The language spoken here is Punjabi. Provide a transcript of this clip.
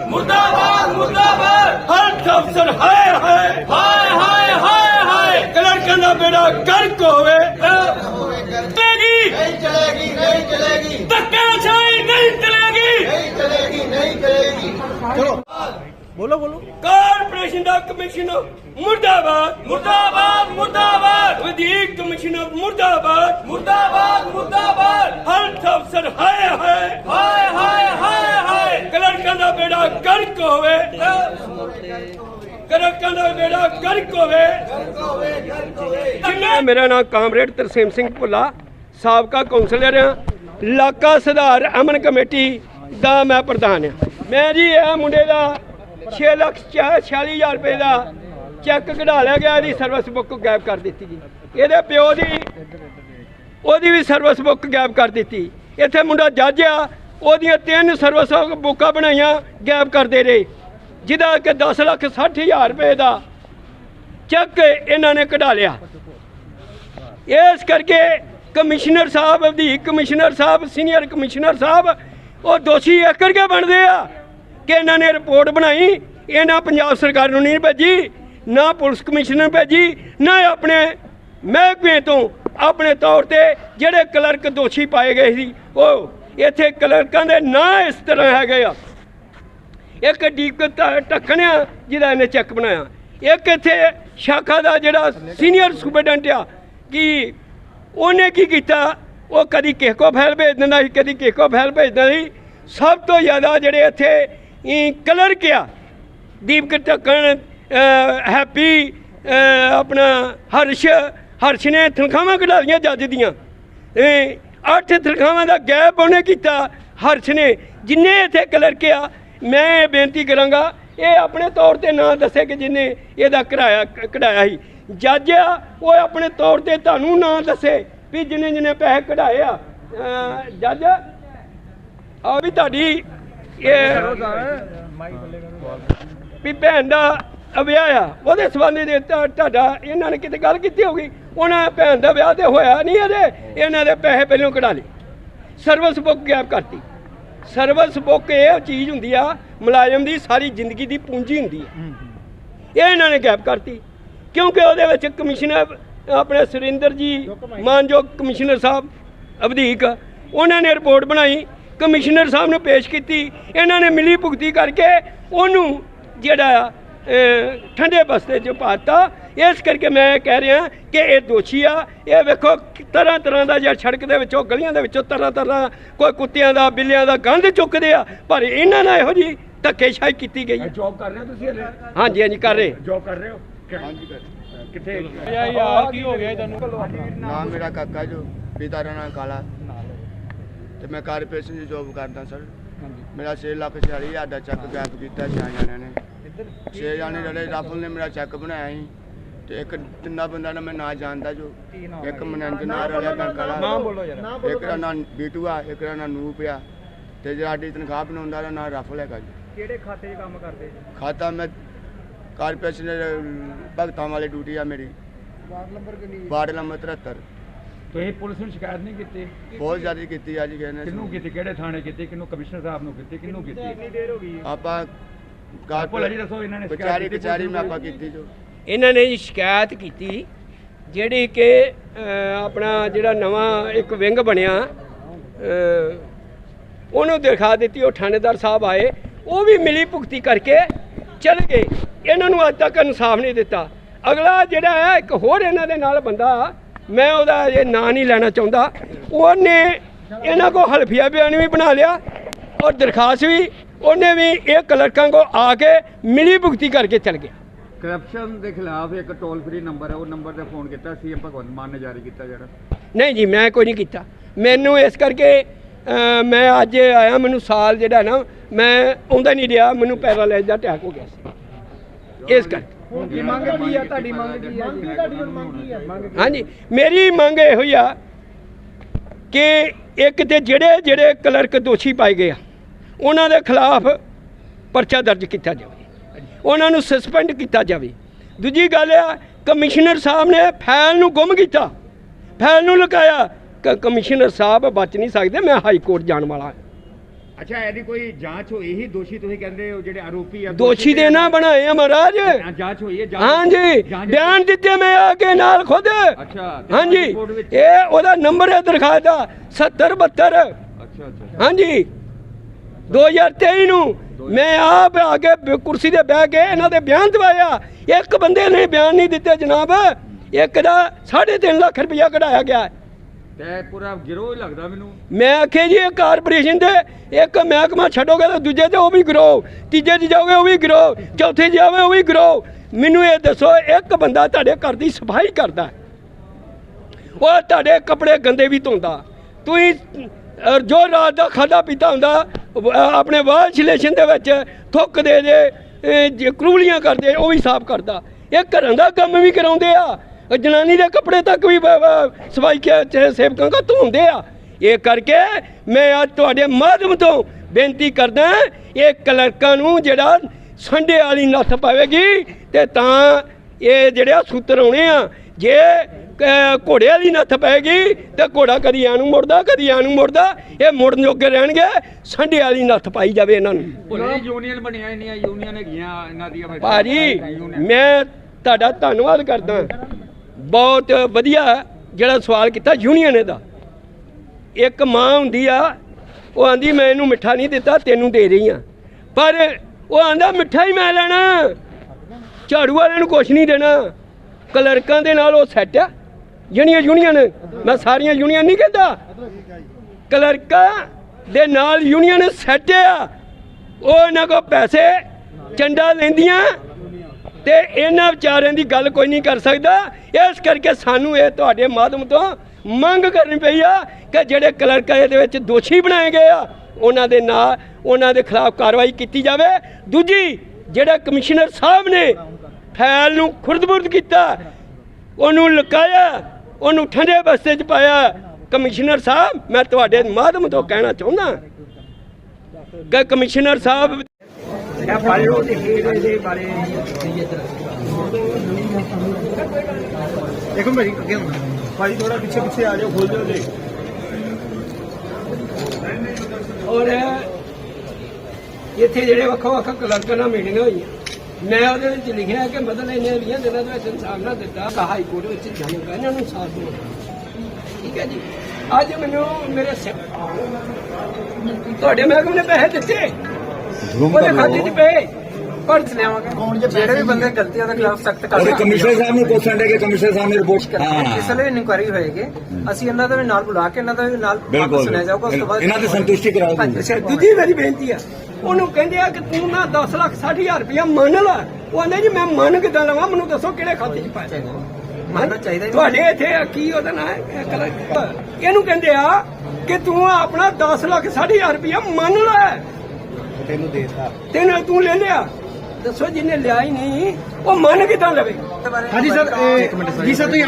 ਮੁਰਦਾਬਾਦ ਮੁਰਦਾਬਾਦ ਮੁਰਦਾਬਾਦ ਹਰ ਅਫਸਰ ਹਾਏ ਹਾਏ ਹਾਏ ਹਾਏ ਹਾਏ ਹਾਏ ਕਲਰਕਾਂ ਦਾ ਬੇੜਾ ਗਰਕ ਹੋਵੇ ਚਲੇਗੀ ਨਹੀਂ ਚਲੇਗੀ ਨਹੀਂ ਚਲੇਗੀ ਧੱਕਾ ਛਾਈ ਨਹੀਂ ਚਲੇਗੀ ਨਹੀਂ ਚਲੇਗੀ ਨਹੀਂ ਚਲੇਗੀ ਕਾਰਪੋਰੇਸ਼ਨ ਦਾ ਕਮਿਸ਼ਨਰ ਮੁਰਦਾਬਾਦ। ਮੁਰਦਾਬਾਦ ਮੁਰਦਾਬਾਦ। ਵਧੀਕ ਕਮਿਸ਼ਨਰ ਮੁਰਦਾਬਾਦ। ਮੁਰਦਾਬਾਦ ਮੁਰਦਾਬਾਦ। ਹਰ ਅਫਸਰ ਹਾਏ ਹਾਏ। ਹਾਏ ਹਾਏ ਹਾਏ ਹਾਏ। ਕਲਰਕਾਂ ਦਾ ਬੇੜਾ ਗਰਕ ਹੋਵੇ। ਕਲਰਕਾਂ ਦਾ ਬੇੜਾ ਗਰਕ ਹੋਵੇ। ਮੈਂ ਮੇਰਾ ਨਾਮ ਕਾਮਰੇਡ ਤਰਸੇਮ ਸਿੰਘ ਭੁੱਲਾ ਸਾਬਕਾ ਕੌਂਸਲਰ ਹਾਂ। ਇਲਾਕਾ ਸੁਧਾਰ ਅਮਨ ਕਮੇਟੀ ਦਾ ਮੈਂ ਪ੍ਰਧਾਨ ਹਾਂ। ਮੈਂ ਜੀ ਇਹ ਮੁੰਡੇ ਦਾ 6 ਲੱਖ 46000 ਰੁਪਏ ਦਾ ਚੈੱਕ ਕਢਾ ਲਿਆ ਗਿਆ, ਇਹਦੀ ਸਰਵਿਸ ਬੁੱਕ ਗਾਇਬ ਕਰ ਦਿੱਤੀ ਜੀ। ਇਹਦੇ ਪਿਓ ਦੀ, ਉਹਦੀ ਵੀ ਸਰਵਿਸ ਬੁੱਕ ਗਾਇਬ ਕਰ ਦਿੱਤੀ। ਇੱਥੇ ਮੁੰਡਾ ਜੱਜ ਆ, ਉਹਦੀਆਂ ਤਿੰਨ ਸਰਵਿਸ ਬੁੱਕਾਂ ਬਣਾਈਆਂ, ਗਾਇਬ ਕਰਦੇ ਰਹੇ। ਜਿਹਦਾ ਕਿ 10 ਲੱਖ 60000 ਰੁਪਏ ਦਾ ਚੈੱਕ ਇਹਨਾਂ ਨੇ ਕਢਾ ਲਿਆ। ਇਸ ਕਰਕੇ ਕਮਿਸ਼ਨਰ ਸਾਹਿਬ ਅਧਿਕ ਕਮਿਸ਼ਨਰ ਸਾਹਿਬ ਸੀਨੀਅਰ ਕਮਿਸ਼ਨਰ ਸਾਹਿਬ, ਉਹ ਦੋਸ਼ੀ ਇਸ ਕਰਕੇ ਬਣਦੇ ਆ। ਕਿ ਇਹਨਾਂ ਨੇ ਰਿਪੋਰਟ ਬਣਾਈ ਇਹਨਾਂ ਪੰਜਾਬ ਸਰਕਾਰ ਨੂੰ ਨਹੀਂ ਭੇਜੀ, ਨਾ ਪੁਲਿਸ ਕਮਿਸ਼ਨਰ ਨੂੰ ਭੇਜੀ, ਨਾ ਆਪਣੇ ਮਹਿਕਮੇ ਤੋਂ, ਆਪਣੇ ਤੌਰ ਤੇ ਜਿਹੜੇ ਕਲਰਕ ਦੋਸ਼ੀ ਪਾਏ ਗਏ ਸੀ, ਉਹ ਇੱਥੇ ਕਲਰਕਾਂ ਦੇ ਨਾਂ ਇਸ ਤਰ੍ਹਾਂ ਹੈਗੇ ਆ। ਇੱਕ ਡੀਪ ਟੱਕਣਿਆ ਜਿਹਦਾ ਇਹਨੇ ਚੈੱਕ ਬਣਾਇਆ। ਇੱਕ ਇੱਥੇ ਸ਼ਾਖਾ ਦਾ ਜਿਹੜਾ ਸੀਨੀਅਰ ਸੁਪਰਡੈਂਟ ਆ, ਕਿ ਉਹਨੇ ਕੀ ਕੀਤਾ? ਉਹ ਕਦੀ ਕਿਸੇ ਕੋ ਫਾਈਲ ਭੇਜ ਦਿੰਦਾ ਸੀ, ਕਦੀ ਕਿਸੇ ਕੋ ਫਾਈਲ ਭੇਜਦਾ ਸੀ। ਸਭ ਤੋਂ ਜ਼ਿਆਦਾ ਜਿਹੜੇ ਇੱਥੇ ਕਲਰਕ ਆ ਦੀਪਕ ਟੱਕਣ ਅਹ, ਹੈਪੀ ਆਪਣਾ ਹਰਸ਼ ਹਰਸ਼ ਨੇ ਤਨਖਾਹਾਂ ਕਢਾ ਲਈਆਂ ਜੱਜ ਦੀਆਂ। ਇਹ ਅੱਠ ਤਨਖਾਹਾਂ ਦਾ ਗੈਪ ਉਹਨੇ ਕੀਤਾ ਹਰਸ਼ ਨੇ। ਜਿੰਨੇ ਇੱਥੇ ਕਲਰਕ ਆ ਮੈਂ ਇਹ ਬੇਨਤੀ ਕਰਾਂਗਾ, ਇਹ ਆਪਣੇ ਤੌਰ ਤੇ ਨਾਂ ਦੱਸੇ ਕਿ ਜਿਨੇ ਇਹਦਾ ਕਿਰਾਇਆ ਕਢਾਇਆ ਸੀ। ਜੱਜ ਆ, ਉਹ ਆਪਣੇ ਤੌਰ ਤੇ ਤੁਹਾਨੂੰ ਨਾਂ ਦੱਸੇ ਵੀ ਜਿੰਨੇ ਜਿੰਨੇ ਪੈਸੇ ਕਢਾਏ ਆ। ਜੱਜ ਆ ਵੀ ਤੁਹਾਡੀ ਇਹ ਵੀ ਭੈਣ ਦਾ ਵਿਆਹ ਆ ਉਹਦੇ ਸਬੰਧੀ ਦੇ ਤੁਹਾ- ਤੁਹਾਡਾ ਇਹਨਾਂ ਨੇ ਕਿਤੇ ਗੱਲ ਕੀਤੀ ਹੋਗੀ ਉਹਨਾਂ ਭੈਣ ਦਾ ਵਿਆਹ ਤੇ ਹੋਇਆ ਨਹੀਂ ਇਹਦੇ ਇਹਨਾਂ ਦੇ ਪੈਸੇ ਪਹਿਲਾਂ ਕਢਾ ਲਏ। ਸਰਵਿਸ ਬੁੱਕ ਗੈਪ ਕਰਤੀ। ਸਰਵਿਸ ਬੁੱਕ ਇਹ ਚੀਜ਼ ਹੁੰਦੀ ਆ ਮੁਲਾਜ਼ਮ ਦੀ ਸਾਰੀ ਜ਼ਿੰਦਗੀ ਦੀ ਪੂੰਜੀ ਹੁੰਦੀ ਆ। ਇਹ ਇਹਨਾਂ ਨੇ ਗੈਪ ਕਰਤੀ। ਕਿਉਂਕਿ ਉਹਦੇ ਵਿੱਚ ਕਮਿਸ਼ਨਰ ਆਪਣੇ ਸੁਰਿੰਦਰ ਜੀ ਮਾਨਯੋਗ ਕਮਿਸ਼ਨਰ ਸਾਹਿਬ ਅਵਧੀਕ ਉਹਨਾਂ ਨੇ ਰਿਪੋਰਟ ਬਣਾਈ। ਕਮਿਸ਼ਨਰ ਸਾਹਿਬ ਨੂੰ ਪੇਸ਼ ਕੀਤੀ ਇਹਨਾਂ ਨੇ ਮਿਲੀ ਭੁਗਤੀ ਕਰਕੇ ਉਹਨੂੰ ਜਿਹੜਾ ਠੰਡੇ ਬਸਤੇ 'ਚ ਪਾਤਾ। ਇਸ ਕਰਕੇ ਮੈਂ ਕਹਿ ਰਿਹਾ ਕਿ ਇਹ ਦੋਸ਼ੀ ਆ। ਇਹ ਵੇਖੋ ਤਰ੍ਹਾਂ ਤਰ੍ਹਾਂ ਦਾ ਜਿਹੜਾ ਸੜਕ ਦੇ ਵਿੱਚੋਂ ਗਲੀਆਂ ਦੇ ਵਿੱਚੋਂ ਤਰ੍ਹਾਂ ਤਰ੍ਹਾਂ ਕੋਈ ਕੁੱਤਿਆਂ ਦਾ ਬਿੱਲਿਆਂ ਦਾ ਗੰਧ ਚੁੱਕਦੇ ਆ। ਪਰ ਇਹਨਾਂ ਨਾਲ ਇਹੋ ਜੀ ਧੱਕੇਸ਼ਾਹੀ ਕੀਤੀ ਗਈ ਹੈ ਜੌਬ ਕਰ ਰਹੇ ਹੋ ਤੁਸੀਂ ਹਲੇ? ਹਾਂਜੀ ਹਾਂਜੀ ਕਰ ਰਹੇ। ਜੌਬ ਕਰ ਰਹੇ ਹੋ? ਕਿੱਥੇ? ਯਾਰ ਕੀ ਹੋ ਗਿਆ ਤੁਹਾਨੂੰ? ਨਾਮ ਮੇਰਾ ਕਾਕਾ ਜੋ ਪਿਤਾ ਦਾ ਨਾਮ ਕਾਲਾ। ਤੇ ਮੈਂ ਕਾਰਪੋਰੇਸ਼ਨ ਦੀ ਜੋਬ ਕਰਦਾ ਸਰ ਮੇਰਾ 6 ਲੱਖ 40 ਹਜ਼ਾਰ ਦਾ ਚੈੱਕ ਗਾਇਬ ਕੀਤਾ ਛੇ ਜਣਿਆਂ ਨੇ। ਛੇ ਜਣੇ ਜਿਹੜੇ ਰਾਫਲ ਨੇ ਮੇਰਾ ਚੈੱਕ ਬਣਾਇਆ ਸੀ। ਤੇ ਇੱਕ ਤਿੰਨਾ ਬੰਦਾ ਦਾ ਮੈਂ ਨਾਂ ਜਾਣਦਾ ਜੋ ਇੱਕ ਨਾਰ ਵਾਲਾ ਬੈਂਕ ਵਾਲਾ ਨਾਮ ਬੋਲੋ ਜਰਾ। ਇੱਕ ਦਾ ਨਾਂ ਬੀਟੂ ਆ ਇੱਕ ਦਾ ਨਾਂ ਨੂਪ ਆ। ਤੇ ਜਿਹੜਾ ਸਾਡੀ ਤਨਖਾਹ ਬਣਾਉਂਦਾ ਦਾ ਨਾਂ ਰਾਫਲ ਹੈਗਾ ਜੀ। ਕਿਹੜੇ ਖਾਤੇ 'ਚ ਕੰਮ ਕਰਦੇ ਖਾਤਾ ਮੈਂ ਕਾਰਪੋਰੇਸ਼ਨ ਭਗਤਾਂ ਵਾਲੀ ਡਿਊਟੀ ਆ ਮੇਰੀ। ਵਾਰਡ ਨੰਬਰ ਕਿੰਨੀ ਵਾਰਡ ਨੰਬਰ 73 ਤੁਸੀਂ ਪੁਲਿਸ ਨੂੰ ਸ਼ਿਕਾਇਤ ਨਹੀਂ ਕੀਤੀ? ਬਹੁਤ ਜ਼ਿਆਦਾ ਕੀਤੀ ਆ ਜੀ ਕਿਸੇ ਨੇ ਕਿਹਨੂੰ ਕੀਤੀ? ਕਿਹੜੇ ਥਾਣੇ ਕੀਤੀ? ਕਿਹਨੂੰ ਕਮਿਸ਼ਨਰ ਸਾਹਿਬ ਨੂੰ ਕੀਤੀ? ਕਿਹਨੂੰ ਕੀਤੀ? ਇੰਨੀ ਦੇਰ ਹੋ ਗਈ ਆਪਾਂ ਭੁੱਲਾ ਜੀ ਦੱਸੋ ਇਹਨਾਂ ਨੇ ਸ਼ਿਕਾਇਤ ਕਚਾਰੀ ਕੀਤੀ ਕਚਾਰੀ ਪੁਲਿਸ ਮੈਂ? ਆਪਾਂ ਕੀਤੀ ਜੋ। ਇਹਨਾਂ ਨੇ ਜੀ ਸ਼ਿਕਾਇਤ ਕੀਤੀ ਜਿਹੜੀ ਕਿ ਆਪਣਾ ਜਿਹੜਾ ਨਵਾਂ ਇੱਕ ਵਿੰਗ ਬਣਿਆ ਉਹਨੂੰ ਦਿਖਾ ਦਿੱਤੀ ਉਹ ਥਾਣੇਦਾਰ ਸਾਹਿਬ ਆਏ ਉਹ ਵੀ ਮਿਲੀ ਭੁਗਤੀ ਕਰਕੇ ਚਲ ਗਏ। ਇਹਨਾਂ ਨੂੰ ਅੱਜ ਤੱਕ ਇਨਸਾਫ ਨਹੀਂ ਦਿੱਤਾ। ਅਗਲਾ ਜਿਹੜਾ ਹੈ ਇੱਕ ਹੋਰ ਇਹਨਾਂ ਦੇ ਨਾਲ ਬੰਦਾ ਮੈਂ ਉਹਦਾ ਇਹ ਨਾਂ ਨਹੀਂ ਲੈਣਾ ਚਾਹੁੰਦਾ। ਉਹਨੇ ਇਹਨਾਂ ਕੋ ਹਲਫੀਆ ਬਿਆਨ ਵੀ ਬਣਾ ਲਿਆ ਔਰ ਦਰਖਾਸਤ ਵੀ ਉਹਨੇ ਵੀ ਇਹ ਕਲਰਕਾਂ ਕੋ ਆ ਕੇ ਮਿਲੀ ਭੁਗਤੀ ਕਰਕੇ ਚਲ ਗਿਆ। ਕਰਪਸ਼ਨ ਦੇ ਖਿਲਾਫ ਇੱਕ ਟੋਲ ਫ੍ਰੀ ਨੰਬਰ ਹੈ ਉਹ ਨੰਬਰ ਤੇ ਫੋਨ ਕੀਤਾ ਸੀ ਭਗਵੰਤ ਮਾਨ ਨੇ ਜਾਰੀ ਕੀਤਾ ਜਿਹੜਾ। ਨਹੀਂ ਜੀ ਮੈਂ ਕੋਈ ਨਹੀਂ ਕੀਤਾ। ਮੈਨੂੰ ਇਸ ਕਰਕੇ ਮੈਂ ਅੱਜ ਆਇਆ ਮੈਨੂੰ ਸਾਲ ਜਿਹੜਾ ਨਾ ਮੈਂ ਆਉਂਦਾ ਨਹੀਂ ਰਿਹਾ ਮੈਨੂੰ ਪੈਰਾਲਾਈਜ਼ ਦਾ ਅਟੈਕ ਹੋ ਗਿਆ ਸੀ। ਇਸ ਕਰਕੇ। ਹੁਣ ਕੀ ਮੰਗ ਕੀ ਆ ਤੁਹਾਡੀ ਮੰਗ ਕੀ ਆ? ਜੀ ਤੁਹਾਡੀ ਹੁਣ ਮੰਗ ਕੀ ਆ? ਮੰਗ ਹਾਂਜੀ ਮੇਰੀ ਮੰਗ ਇਹੋ ਹੀ ਆ ਕਿ ਇੱਕ ਤੇ ਜਿਹੜੇ ਜਿਹੜੇ ਕਲਰਕ ਦੋਸ਼ੀ ਪਾਏ ਗਏ ਆ ਉਹਨਾਂ ਦੇ ਖਿਲਾਫ ਪਰਚਾ ਦਰਜ ਕੀਤਾ ਜਾਵੇ। ਉਹਨਾਂ ਨੂੰ ਸਸਪੈਂਡ ਕੀਤਾ ਜਾਵੇ। ਦੂਜੀ ਗੱਲ ਆ ਕਮਿਸ਼ਨਰ ਸਾਹਿਬ ਨੇ ਫਾਈਲ ਨੂੰ ਗੁੰਮ ਕੀਤਾ। ਫਾਈਲ ਨੂੰ ਲੁਕਾਇਆ। ਕ- ਕਮਿਸ਼ਨਰ ਸਾਹਿਬ ਬਚ ਨਹੀਂ ਸਕਦੇ ਮੈਂ ਹਾਈ ਕੋਰਟ ਜਾਣ ਵਾਲਾ। ਹਾਂ। ਅੱਛਾ ਇਹਦੀ ਕੋਈ ਜਾਂਚ ਹੋਈ ਹੀ ਦੋਸ਼ੀ ਤੁਸੀਂ ਕਹਿੰਦੇ ਹੋ ਜਿਹੜੇ ਆਰੋਪੀ ਆ ਦੋਸ਼ੀ ਦੇ ਨਾ ਬਣਾਏ ਆ ਮਹਾਰਾਜ। ਜਾਂਚ ਹੋਈ ਹੈ ਹਾਂਜੀ ਬਿਆਨ ਦਿੱਤੇ ਮੈਂ ਆ ਕੇ ਨਾਲ ਖੁਦ। ਅੱਛਾ ਹਾਂਜੀ ਇਹ ਉਹਦਾ ਨੰਬਰ ਹੈ ਦਰਖਾਸਤ ਦਾ 70 72 ਅੱਛਾ ਅੱਛਾ। ਹਾਂਜੀ। 2023 ਨੂੰ ਮੈਂ ਆਪ ਆ ਕੇ ਕੁਰਸੀ ਤੇ ਬਹਿ ਕੇ ਇਹਨਾਂ ਦੇ ਬਿਆਨ ਦਵਾਇਆ। ਇੱਕ ਬੰਦੇ ਨੇ ਬਿਆਨ ਨਹੀਂ ਦਿੱਤੇ ਜਨਾਬ। ਇੱਕ ਦਾ 3.5 ਲੱਖ ਰੁਪਇਆ ਕਢਾਇਆ ਗਿਆ। ਤੇ ਪੂਰਾ ਗਿਰੋਹ ਹੀ ਲੱਗਦਾ ਮੈਨੂੰ। ਮੈਂ ਆਖਿਆ ਜੀ, ਇਹ ਕਾਰਪੋਰੇਸ਼ਨ ਦੇ ਇੱਕ ਮਹਿਕਮਾ ਛੱਡੋਗੇ ਤਾਂ ਦੂਜੇ ਤੇ ਉਹ ਵੀ ਗਰੋ ਤੀਜੇ 'ਚ ਜਾਓਗੇ ਉਹ ਵੀ ਗਰੋ ਚੌਥੇ 'ਚ ਜਾਓਗੇ ਉਹ ਵੀ ਗਰੋ ਮੈਨੂੰ ਇਹ ਦੱਸੋ, ਇੱਕ ਬੰਦਾ ਤੁਹਾਡੇ ਘਰ ਦੀ ਸਫ਼ਾਈ ਕਰਦਾ ਉਹ ਤੁਹਾਡੇ ਕੱਪੜੇ ਗੰਦੇ ਵੀ ਧੋਂਦਾ। ਤੁਸੀਂ ਜੋ ਰਾਤ ਦਾ ਖਾਦਾ ਪੀਤਾ ਹੁੰਦਾ ਆਪਣੇ ਵਾਲ ਰਿਲੇਸ਼ਨ ਦੇ ਵਿੱਚ ਥੁੱਕ ਦੇ ਜੇ ਇਹ ਕਰੂਲੀਆਂ ਕਰਦੇ, ਉਹ ਵੀ ਸਾਫ਼ ਕਰਦਾ। ਇਹ ਘਰਾਂ ਦਾ ਕੰਮ ਵੀ ਕਰਾਉਂਦੇ ਆ। ਜਨਾਨੀ ਦੇ ਕੱਪੜੇ ਤੱਕ ਵੀ ਸਫ਼ਾਈ ਕੇ ਸੇਵਕਾਂ ਕੋ ਧੋਂਦੇ ਆ। ਇਹ ਕਰਕੇ ਮੈਂ ਅੱਜ ਤੁਹਾਡੇ ਮਾਧਿਅਮ ਤੋਂ ਬੇਨਤੀ ਕਰਦਾ ਇਹ ਕਲਰਕਾਂ ਨੂੰ ਜਿਹੜਾ ਸੰਡੇ ਵਾਲੀ ਨੱਥ ਪਾਵੇਗੀ ਤੇ ਤਾਂ ਇਹ ਜਿਹੜੇ ਸੂਤਰ ਆਉਣੇ ਆ ਜੇ ਘੋੜੇ ਵਾਲੀ ਨੱਥ ਪੈਗੀ ਤੇ ਘੋੜਾ ਕਦੀ ਐ ਨੂੰ ਮੁੜਦਾ ਕਦੀ ਐ ਨੂੰ ਮੁੜਦਾ ਇਹ ਮੁੜਨ ਜੋਗੇ ਰਹਿਣਗੇ ਸੰਡੇ ਵਾਲੀ ਨੱਥ ਪਾਈ ਜਾਵੇ ਇਹਨਾਂ ਨੂੰ। ਯੂਨੀਅਨ ਬਣੀਆਂ ਇੰਨੀਆਂ ਯੂਨੀਅਨ ਹੈਗੀਆਂ ਇਹਨਾਂ ਦੀਆਂ ਭਾਜੀ। ਮੈਂ ਤੁਹਾਡਾ ਧੰਨਵਾਦ ਕਰਦਾ। ਬਹੁਤ ਵਧੀਆ ਜਿਹੜਾ ਸਵਾਲ ਕੀਤਾ ਯੂਨੀਅਨ ਇਹਦਾ ਇੱਕ ਮਾਂ ਹੁੰਦੀ ਆ, ਉਹ ਆਂਦੀ, ਮੈਂ ਇਹਨੂੰ ਮਿੱਠਾ ਨਹੀਂ ਦਿੱਤਾ, ਤੈਨੂੰ ਦੇ ਰਹੀ ਆ। ਪਰ ਉਹ ਆਂਦਾ, ਮਿੱਠਾ ਹੀ ਮੈਂ ਲੈਣਾ। ਝਾੜੂ ਵਾਲਿਆਂ ਨੂੰ ਕੁਛ ਨਹੀਂ ਦੇਣਾ। ਕਲਰਕਾਂ ਦੇ ਨਾਲ ਉਹ ਸੈੱਟ ਆ। ਜਿਹੜੀਆਂ ਯੂਨੀਅਨ, ਮੈਂ ਸਾਰੀਆਂ ਯੂਨੀਅਨ ਨਹੀਂ ਕਹਿੰਦਾ। ਕਲਰਕਾਂ ਦੇ ਨਾਲ ਯੂਨੀਅਨ ਸੈੱਟ ਆ। ਉਹ ਇਹਨਾਂ ਕੋ ਪੈਸੇ, ਚੰਡਾ ਲੈਂਦੀਆਂ। ਤੇ ਇਹਨਾਂ ਵਿਚਾਰਿਆਂ ਦੀ ਗੱਲ ਕੋਈ ਨਹੀਂ ਕਰ ਸਕਦਾ। ਇਸ ਕਰਕੇ ਸਾਨੂੰ ਇਹ ਤੁਹਾਡੇ ਮਾਧਮ ਤੋਂ ਮੰਗ ਕਰਨੀ ਪਈ ਆ ਕਿ ਜਿਹੜੇ ਕਲਰਕ ਇਹਦੇ ਵਿੱਚ ਦੋਸ਼ੀ ਬਣਾਏ ਗਏ ਆ, ਉਹਨਾਂ ਦੇ ਨਾਲ ਉਹਨਾਂ ਦੇ ਖਿਲਾਫ ਕਾਰਵਾਈ ਕੀਤੀ ਜਾਵੇ। ਦੂਜੀ, ਜਿਹੜਾ ਕਮਿਸ਼ਨਰ ਸਾਹਿਬ ਨੇ ਫੈਲ ਨੂੰ ਖੁਰਦਬੁਰਦ ਕੀਤਾ, ਉਹਨੂੰ ਲੁਕਾਇਆ, ਉਹਨੂੰ ਠੰਡੇ ਬਸਤੇ 'ਚ ਪਾਇਆ। ਕਮਿਸ਼ਨਰ ਸਾਹਿਬ, ਮੈਂ ਤੁਹਾਡੇ ਮਾਧਮ ਤੋਂ ਕਹਿਣਾ ਚਾਹੁੰਦਾ ਕਿ ਕਮਿਸ਼ਨਰ ਸਾਹਿਬ ਔਰ ਇੱਥੇ ਜਿਹੜੇ ਵੱਖੋ ਵੱਖ ਕਲਰਕਾਂ ਨਾਲ ਮੀਟਿੰਗਾਂ ਹੋਈਆਂ। ਮੈਂ ਉਹਦੇ ਵਿੱਚ ਲਿਖਿਆ ਕਿ ਮਤਲਬ ਇਹਨੇ 20 ਦਿਨਾਂ ਦੇ ਵਿੱਚ ਇਨਸਾਫ ਨਾ ਦਿੱਤਾ, ਤਾਂ ਹਾਈ ਕੋਰਟ ਵਿੱਚ ਜਾਊਗਾ ਇਹਨਾਂ ਨੂੰ ਇਨਸਾਫ ਦਿਓ ਠੀਕ ਹੈ ਜੀ? ਅੱਜ ਮੈਨੂੰ ਮੇਰੇ ਤੁਹਾਡੇ ਮਹਿਕਮੇ ਨੇ ਪੈਸੇ ਦਿੱਤੇ। ਉਹਦੇ ਖਾਤੇ 'ਚ ਪਏ। ਪਰ ਲਿਆਵਾਂਗੇ। ਜਿਹੜੇ ਵੀ ਬੰਦੇ ਗਲਤੀਆਂ ਦੇ ਖਿਲਾਫ ਸਖਤ ਔਰ ਕਾਰਵਾਈ ਕਮਿਸ਼ਨਰ ਸਾਹਿਬ ਨੂੰ ਪੁੱਛਣ ਦੇ ਕਿ ਕਮਿਸ਼ਨਰ ਸਾਹਿਬ ਨੇ ਰਿਪੋਰਟ ਹਾਂ। ਇਸ ਲਈ ਇਨਕੁਆਇਰੀ ਹੋਏਗੀ। ਅਸੀਂ ਇਹਨਾਂ ਦਾ ਵੀ ਨਾਲ ਬੁਲਾ ਕੇ ਇਹਨਾਂ ਦਾ ਵੀ ਨਾਲ ਬਿਲਕੁਲ ਸੁਣਿਆ ਜਾਊਗਾ ਉਸ ਤੋਂ ਬਾਅਦ ਇਹਨਾਂ ਦੀ ਸੰਤੁਸ਼ਟੀ ਕਰਾਓ ਹਾਂਜੀ। ਅੱਛਾ ਦੂਜੀ ਮੇਰੀ ਬੇਨਤੀ ਆ। ਉਹਨੂੰ ਕਹਿੰਦੇ ਆ ਕਿ ਤੂੰ ਨਾ 10 ਲੱਖ 60 ਹਜ਼ਾਰ ਰੁਪਇਆ ਮੰਨ ਲੈ। ਉਹ ਆਂਦੇ ਜੀ ਮੈਂ ਮੰਨ ਕਿਦਾਂ ਲਵਾਂ? ਮੈਨੂੰ ਦੱਸੋ ਕਿਹੜੇ ਖਾਤੇ 'ਚ ਪਾਇਆ। ਮੰਨਣਾ ਚਾਹੀਦਾ ਤੁਹਾਡੇ ਇੱਥੇ ਕੀ ਉਹਦਾ ਨਾਂ ਇਹਨੂੰ ਕਹਿੰਦੇ ਆ ਕਿ ਤੂੰ ਆਪਣਾ 10 ਲੱਖ 60 ਹਜ਼ਾਰ ਰੁਪਇਆ ਮੰਨ ਲੈ। ਤੈਨੂੰ ਦੇਤਾ। ਤੈਨੂੰ ਤੂੰ ਲੈ ਲਿਆ। ਦੱਸੋ ਜਿਹਨੇ ਲਿਆ ਹੀ ਨਹੀਂ ਉਹ ਮੰਨ ਕਿਦਾਂ ਲਵੇ? ਹਾਂਜੀ ਸਰ ਜੀ ਸਰ ਤੁਸੀਂ